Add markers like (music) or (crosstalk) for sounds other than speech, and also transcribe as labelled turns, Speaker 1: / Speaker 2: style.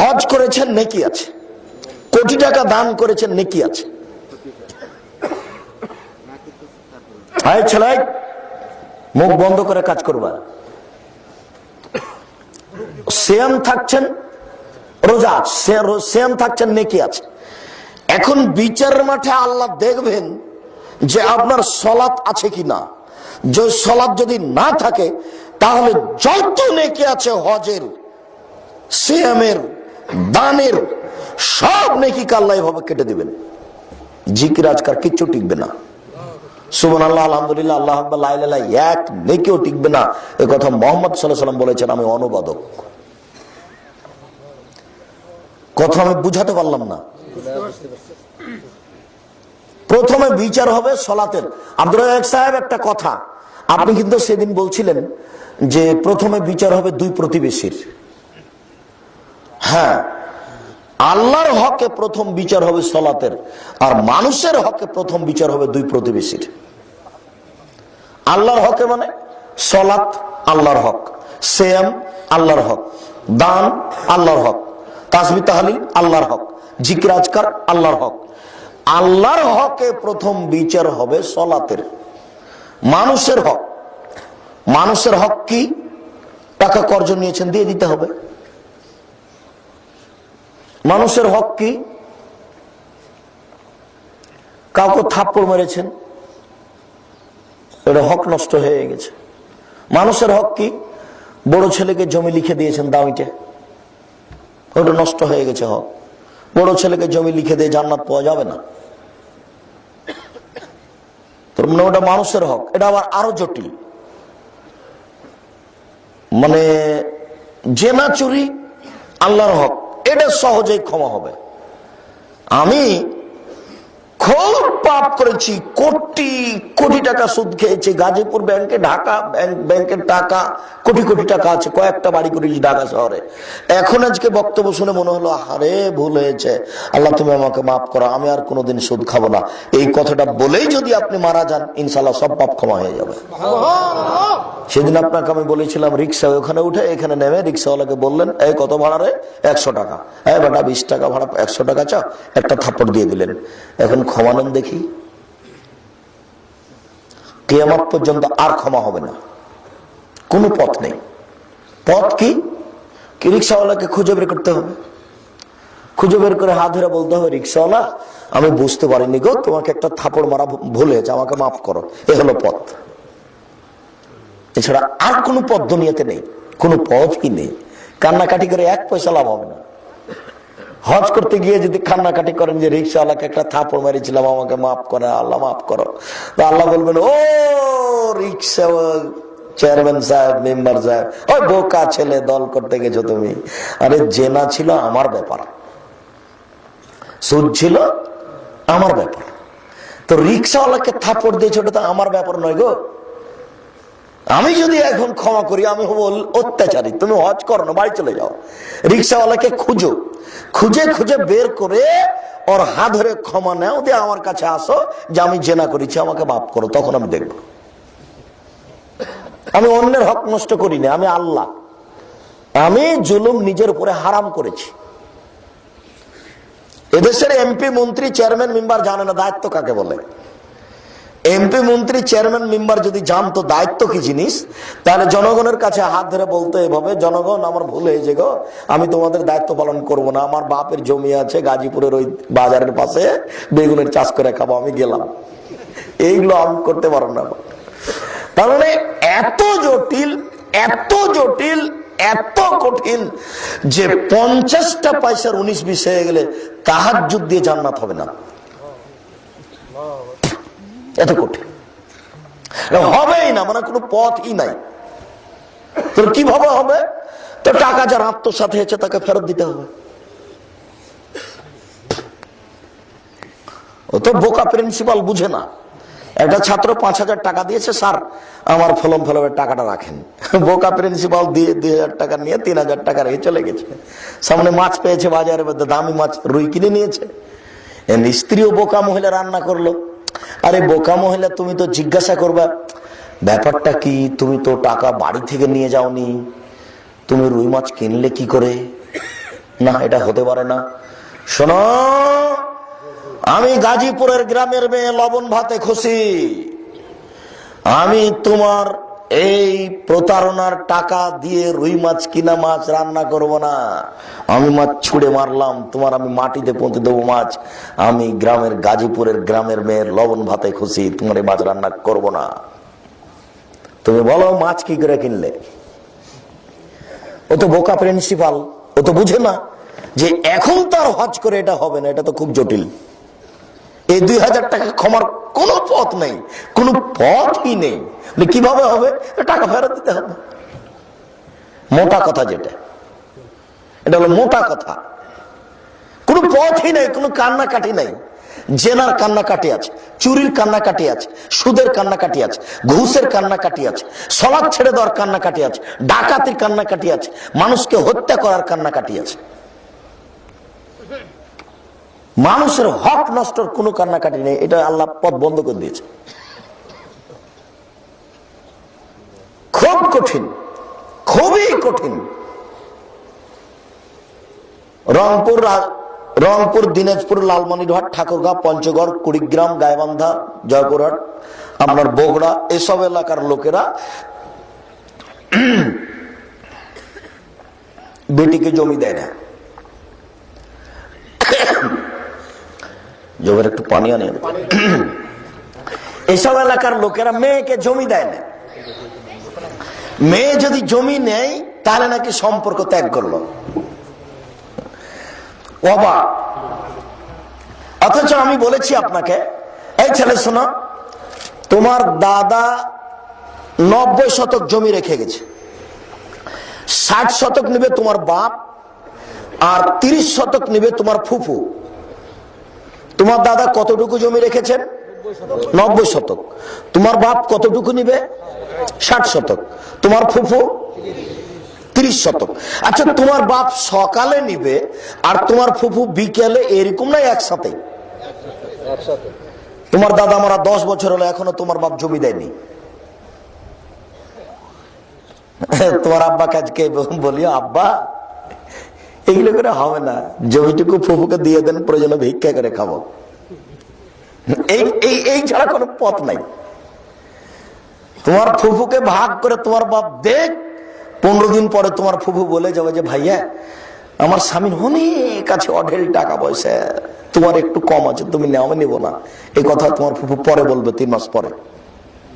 Speaker 1: হজ করেছেন নেকি আছে? কোটি টাকা দান করেছেন নেকি আছে? আয় ছেলে, মুখ বন্ধ করে কাজ করবা। সেম থাকছেন, রোজা সেম থাকছেন নেকি আছে? এখন বিচারের মাঠে আল্লাহ দেখবেন যে আপনার সলাৎ আছে কি না যে সলাৎ যদি না থাকে, তাহলে যত নেকি আছে হজের সিয়ামের দানের সব নেকি কাল্লা এভাবে কেটে দিবেন। জিকির আজকার কিচ্ছু টিকবে না। না। প্রথমে বিচার হবে সলাতের। আব্দুল সাহেব, একটা কথা। আপনি কিন্তু সেদিন বলছিলেন যে প্রথমে বিচার হবে দুই প্রতিবেশীর। হ্যাঁ আল্লাহর হকে প্রথম বিচার হবে সলাতের, আর মানুষের হকে প্রথম বিচার হবে দুই প্রতিবেশীর। আল্লাহর হকে মানে সলাত আল্লাহর হক সেম আল্লাহর হক, দান আল্লাহর হক, তাসবি তাহালিল আল্লাহর হক, জিকির আল্লাহর হক। আল্লাহর হকে প্রথম বিচার হবে সলাতের। মানুষের হক মানুষের হক কি? টাকা কর্জ নিয়েছেন, দিয়ে দিতে হবে। মানুষের হক কি? কাউকে থাপ্পড় মেরেছেন? ওটা হক নষ্ট হয়ে গেছে। মানুষের হক কি? বড় ছেলেকে জমি লিখে দিয়েছেন দামিটে ওটা নষ্ট হয়ে গেছে হক। বড় ছেলেকে জমি লিখে দিয়ে জান্নাত পাওয়া যাবে না। মানে ওটা মানুষের হক? এটা আবার আরও জটিল। মানে জেনা চুরি আল্লাহর হক। এটা সহজেই ক্ষমা হবে। আমি খুব পাপ করেছি, কোটি কোটি টাকা সুদ খেয়েছি। গাজীপুর ব্যাংকে ঢাকা ব্যাংক- ব্যাংকের টাকা, কোটি কোটি টাকা আছে, কয়েকটা বাড়ি করেছি ঢাকা শহরে। এখন আজকে বক্তব্য শুনে মনে হলো, আরে ভুল হয়েছে। আল্লাহ তুমি আমাকে মাফ করো, আমি আর কোনোদিন সুদ খাব না। এই কথাটা বলেই যদি আপনি মারা যান ইনশাল্লাহ সব পাপ ক্ষমা হয়ে যাবে। সেদিন আপনাকে আমি বলেছিলাম রিক্সা ওখানে উঠে, এখানে নেমে রিক্সাওয়ালাকে বললেন, এই কত ভাড়া রে? একশো টাকা। হ্যাঁ বেটা, বিশ টাকা ভাড়া, একশো টাকা চাও? একটা থাপ্পড় দিয়ে দিলেন। এখন ক্ষমা দেখি। কেয়ামত পর্যন্ত আর ক্ষমা হবে না। কোনো পথ নেই। পথ কি? কি রিক্সাওয়ালাকে খুঁজে বের করতে হবে। খুঁজে বের করে হাত ধরে বলতে হবে, রিক্সাওয়ালা, আমি বুঝতে পারিনি গো, তোমাকে একটা থাপড় মারা ভুল আমাকে মাফ করো। এ হলো পথ। এছাড়া আর কোনো পথ দুনিয়াতে নেই। কোনো পথই নেই। কান্নাকাটি করে এক পয়সা লাভ হবে না। হজ করতে গিয়ে যদি কান্নাকাটি করেন যে রিক্সাওয়ালাকে একটা থাপড় মেরেছিলাম, আমাকে মাফ করে, আল্লাহ মাফ করো। তো আল্লাহ বলবেন, ও রিক্সা চেয়ারম্যান সাহেব, মেম্বার সাহেব ওই বোকা ছেলে, দল করতে গেছো তুমি। আরে জেনা ছিল আমার ব্যাপার। সুদ ছিল আমার ব্যাপার। তো রিক্সাওয়ালাকে থাপড় দিয়েছে, ওটা তো আমার ব্যাপার নয় গো। আমি যদি এখন ক্ষমা করি, আমি হব অত্যাচারী। তুমি হজ করো না, বাড়ি চলে যাও। রিক্সাওয়ালাকে খুঁজো। খুঁজে খুঁজে বের করে ওর হাত ধরে ক্ষমা নেও, দিয়ে আমার কাছে আসো, যে আমি জেনা করেছি, আমাকে মাফ করো, তখন আমি দেখব। আমি অন্যের হক নষ্ট করিনি আমি আল্লাহ। আমি জুলুম নিজের উপরে হারাম করেছি। এদেশের এমপি, মন্ত্রী, চেয়ারম্যান, মেম্বার জানে না দায়িত্ব কাকে বলে। এমপি মন্ত্রী চেয়ারম্যান মেম্বার যদি জানতো দায়িত্ব কি জিনিস? তাহলে জনগণের কাছে হাত ধরে বলতো এভাবে, জনগণ, আমার ভুল হয়েছে গো। আমি তোমাদের দায়িত্ব পালন করব না। আমার বাপের জমি আছে গাজীপুরের ওই বাজারের পাশে। বেগুনের চাষ করে খাব, আমি গেলাম। এইগুলো আমি করতে পারো না। তার মানে এত জটিল এত জটিল, এত কঠিন যে পঞ্চাশটা পয়সার উনিশ বিশ হয়ে গেলে তাহার যুগ দিয়ে জান্নাত হবে না। এত কঠিন। হবেই না মানে কোনো পথই নাই। তোর কীভাবে হবে? তো টাকা যার আত্মসাথ হয়েছে, তাকে ফেরত দিতে হবে। ও তো বোকা প্রিন্সিপাল বুঝে না। একটা ছাত্র পাঁচ হাজার টাকা দিয়েছে, স্যার, আমার ফলম ফলমের টাকাটা রাখেন। বোকা প্রিন্সিপাল দিয়ে দুই হাজার টাকা নিয়ে তিন হাজার টাকা রেখে চলে গেছে। সামনে মাছ পেয়েছে বাজারের মধ্যে, দামি মাছ রুই কিনে নিয়েছে। স্ত্রীও বোকা মহিলা রান্না করল। আরে বোকা মহিলা, তুমি তো জিজ্ঞাসা করবা, ব্যাপারটা কি? তুমি তো টাকা বাড়ি থেকে নিয়ে যাওনি। তুমি রুই মাছ কিনলে কি করে? না, এটা হতে পারে না। শোনো, আমি গাজীপুরের গ্রামের মেয়ে লবণ ভাতে খুশি। আমি তোমার এই প্রতারণার টাকা দিয়ে রুই মাছ কিনা মাছ রান্না করব না। আমি মাছ ছুড়ে মারলাম, তোমার আমি মাটিতে পৌঁছে দেবো মাছ। আমি গ্রামের গাজীপুরের গ্রামের মেয়ের লবণ ভাতে খুশি, তোমার এই মাছ রান্না করব না। তুমি বলো, মাছ কি করে কিনলে? ও তো বোকা প্রিন্সিপাল, ও তো বুঝে না যে এখন তার হজ করে এটা হবে না, এটা তো খুব জটিল। এই দুই হাজার টাকা ক্ষমার কোনো পথ নেই, কোনো পথই নেই। কীভাবে হবে? টাকা ফেরত দিতে হবে। মোটা কথা যেটা। এটা হলো মোটা কথা। কোনো পথই নেই, কোনো কান্নাকাটি নেই। জেনার কান্নাকাটি আছে, চুরির কান্নাকাটি আছে, সুদের কান্নাকাটি আছে, ঘুষের কান্নাকাটি আছে, সলাদ ছেড়ে দেওয়ার কান্নাকাটি আছে, ডাকাতির কান্নাকাটি আছে, মানুষকে হত্যা করার কান্নাকাটি আছে। মানুষের হক নষ্টর কোনো কান্নাকাটি নেই। এটা আল্লাহ পথ বন্ধ করে দিয়েছে। খুব কঠিন, খুবই কঠিন। রংপুর রংপুর, দিনাজপুর, লালমনিরহাট, ঠাকুরগাঁও, পঞ্চগড়, কুড়িগ্রাম গায়বান্ধা জয়পুরহাট, আপনার বগুড়া, এসব এলাকার লোকেরা (clears throat) বেটিকে জমি দেয় না। জমির একটু পানি আনে। এসব এলাকার লোকেরা মেয়েকে জমি দেয় না। মেয়ে যদি জমি নেয়, তাহলে নাকি সম্পর্ক ত্যাগ করল। অবা অথচ আমি বলেছি আপনাকে, এই ছেলে শোনো, তোমার দাদা নব্বই শতক জমি রেখে গেছে। ষাট শতক নেবে তোমার বাপ, আর তিরিশ শতক নেবে তোমার ফুফু। তোমার দাদা কতটুকু জমি রেখেছেন? নব্বই শতক। তোমার বাপ কতটুকু নিবে? ষাট শতক। তোমার ফুফু? তিরিশ শতক। আচ্ছা তোমার বাপ সকালে নিবে আর তোমার ফুফু বিকেলে এরকম নাই একসাথে? তোমার দাদা মারা দশ বছর হলো, এখনও তোমার বাপ জমি দেয়নি। তোমার আব্বা কাজকে বলি আব্বা এগুলো করে হবে না। জমিটুকু ফুফুকে দিয়ে দেন, প্রয়োজনে ভিক্ষা করে খাব। এই এই ছাড়া কোনো পথ নাই। তোমার ফুফুকে ভাগ করে তোমার বাপ দেখ, পনেরো দিন পরে তোমার ফুফু বলে যাবে যে, ভাইয়া, আমার স্বামীর অনেক আছে, অঢেল টাকা পয়সা। তোমার একটু কম আছে, তুমি নেওয়া নেব না। এই কথা তোমার ফুফু পরে বলবে, তিন মাস পরে।